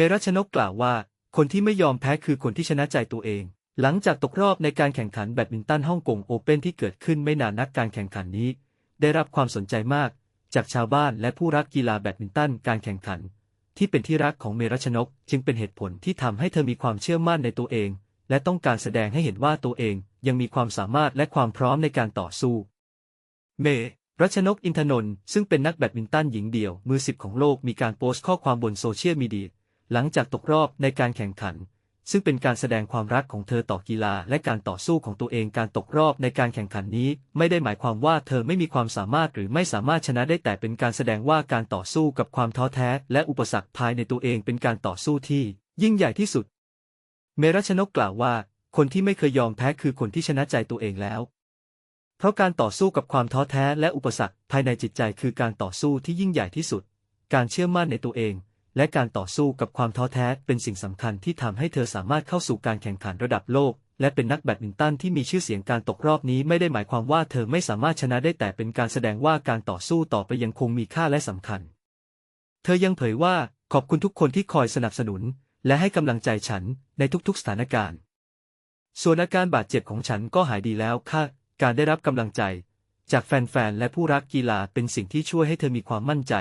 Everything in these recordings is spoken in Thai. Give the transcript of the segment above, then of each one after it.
เมรัชนกกล่าวว่า คนที่ไม่ยอมแพ้คือคนที่ชนะใจตัวเอง หลังจากตกรอบในการแข่งขันแบดมินตันฮ่องกงโอเพ่นที่เกิดขึ้นไม่นานนักการแข่งขันนี้ ได้รับความสนใจมาก จากชาวบ้านและผู้รักกีฬาแบดมินตันการแข่งขัน ที่เป็นที่รักของเมรัชนกจึงเป็นเหตุผลที่ทำให้เธอมีความเชื่อมั่นในตัวเอง และต้องการแสดงให้เห็นว่าตัวเองยังมีความสามารถและความพร้อมในการต่อสู้ เมรัชนกอินทนนท์ซึ่งเป็นนักแบดมินตันหญิงเดี่ยวมือสิบของโลกมีการโพสต์ข้อความบนโซเชียลมีเดีย หลังจากตกรอบในการแข่งขัน ซึ่งเป็นการแสดงความรักของเธอต่อกีฬาและการต่อสู้ของตัวเองการตกรอบในการแข่งขันนี้ ไม่ได้หมายความว่าเธอไม่มีความสามารถหรือไม่สามารถชนะได้แต่เป็นการแสดงว่าการต่อสู้กับความท้อแท้ และอุปสรรคภายในตัวเองเป็นการต่อสู้ที่ ยิ่งใหญ่ที่สุด เมรัชนกกล่าวว่า คนที่ไม่เคยยอมแพ้คือคนที่ชนะใจตัวเองแล้วเพราะการต่อสู้กับความท้อแท้และอุปสรรคภายในจิตใจคือการต่อสู้ที่ยิ่งใหญ่ที่สุด การเชื่อมั่นในตัวเอง และการต่อสู้กับความท้อแท้เป็นสิ่งสำคัญที่ทำให้เธอสามารถเข้าสู่การแข่งขันระดับโลก และเป็นนักแบดมินตันที่มีชื่อเสียงการตกรอบนี้ไม่ได้หมายความว่าเธอไม่สามารถชนะได้แต่เป็นการแสดงว่าการต่อสู้ต่อไปยังคงมีค่าและสำคัญ เธอยังเผยว่าขอบคุณทุกคนที่คอยสนับสนุน และให้กำลังใจฉันในทุกๆสถานการณ์ ส่วนอาการบาดเจ็บของฉันก็หายดีแล้วค่ะ การได้รับกำลังใจ จากแฟนๆและผู้รักกีฬาเป็นสิ่งที่ช่วยให้เธอมีความมั่นใจ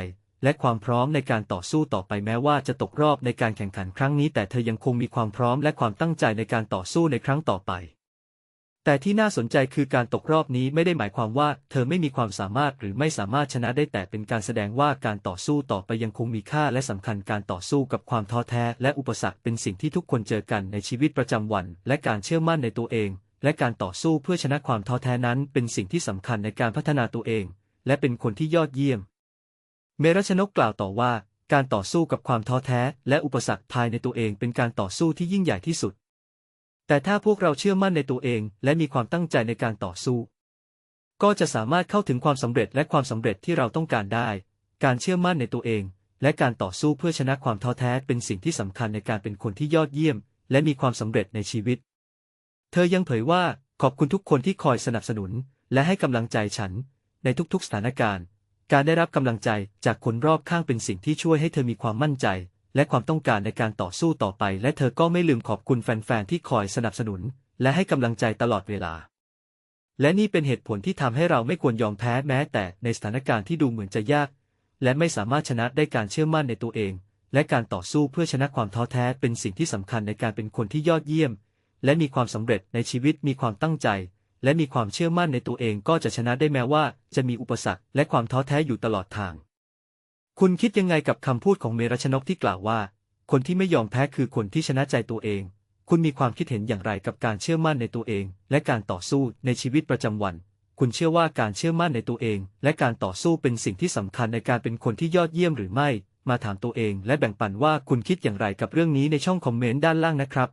และความพร้อมในการต่อสู้ต่อไปแม้ว่าจะตกรอบในการแข่งขันครั้งนี้แต่เธอยังคงมีความพร้อมและความตั้งใจในการต่อสู้ในครั้งต่อไป แต่ที่น่าสนใจคือการตกรอบนี้ไม่ได้หมายความว่าเธอไม่มีความสามารถหรือไม่สามารถชนะได้แต่เป็นการแสดงว่าการต่อสู้ต่อไปยังคงมีค่าและสำคัญการต่อสู้กับความท้อแท้และอุปสรรคเป็นสิ่งที่ทุกคนเจอกันในชีวิตประจำวัน และการเชื่อมั่นในตัวเอง และการต่อสู้เพื่อชนะความท้อแท้นั้น เป็นสิ่งที่สำคัญในการพัฒนาตัวเอง และเป็นคนที่ยอดเยี่ยม เมรัชนกกล่าวต่อว่า การต่อสู้กับความท้อแท้ และอุปสรรคภายในตัวเองเป็นการต่อสู้ที่ยิ่งใหญ่ที่สุด แต่ถ้าพวกเราเชื่อมั่นในตัวเอง และมีความตั้งใจในการต่อสู้ ก็จะสามารถเข้าถึงความสำเร็จและความสำเร็จที่เราต้องการได้ การเชื่อมั่นในตัวเอง และการต่อสู้เพื่อชนะความท้อแท้เป็นสิ่งที่สำคัญในการเป็นคนที่ยอดเยี่ยม และมีความสำเร็จในชีวิต เธอยังเผยว่าขอบคุณทุกคนที่คอยสนับสนุน และให้กำลังใจฉัน ในทุกๆสถานการณ์ การได้รับกำลังใจจากคนรอบข้างเป็นสิ่งที่ช่วยให้เธอมีความมั่นใจ และความต้องการในการต่อสู้ต่อไป และเธอก็ไม่ลืมขอบคุณแฟนๆที่คอยสนับสนุน และให้กำลังใจตลอดเวลา และนี่เป็นเหตุผลที่ทำให้เราไม่ควรยอมแพ้แม้แต่ในสถานการณ์ที่ดูเหมือนจะยาก และไม่สามารถชนะได้การเชื่อมั่นในตัวเอง และการต่อสู้เพื่อชนะความท้อแท้เป็นสิ่งที่สำคัญในการเป็นคนที่ยอดเยี่ยม และมีความสำเร็จในชีวิตมีความตั้งใจ และมีความเชื่อมั่นในตัวเองก็จะชนะได้แม้ว่า จะมีอุปสรรคและความท้อแท้อยู่ตลอดทาง คุณคิดยังไงกับคำพูดของเมรัชนกที่กล่าวว่า คนที่ไม่ยอมแพ้คือคนที่ชนะใจตัวเอง คุณมีความคิดเห็นอย่างไรกับการเชื่อมั่นในตัวเอง และการต่อสู้ในชีวิตประจำวัน คุณเชื่อว่าการเชื่อมั่นในตัวเอง และการต่อสู้เป็นสิ่งที่สำคัญในการเป็นคนที่ยอดเยี่ยมหรือไม่ มาถามตัวเอง และแบ่งปันว่าคุณคิดอย่างไรกับเรื่องนี้ในช่องคอมเมนต์ด้านล่างนะครับ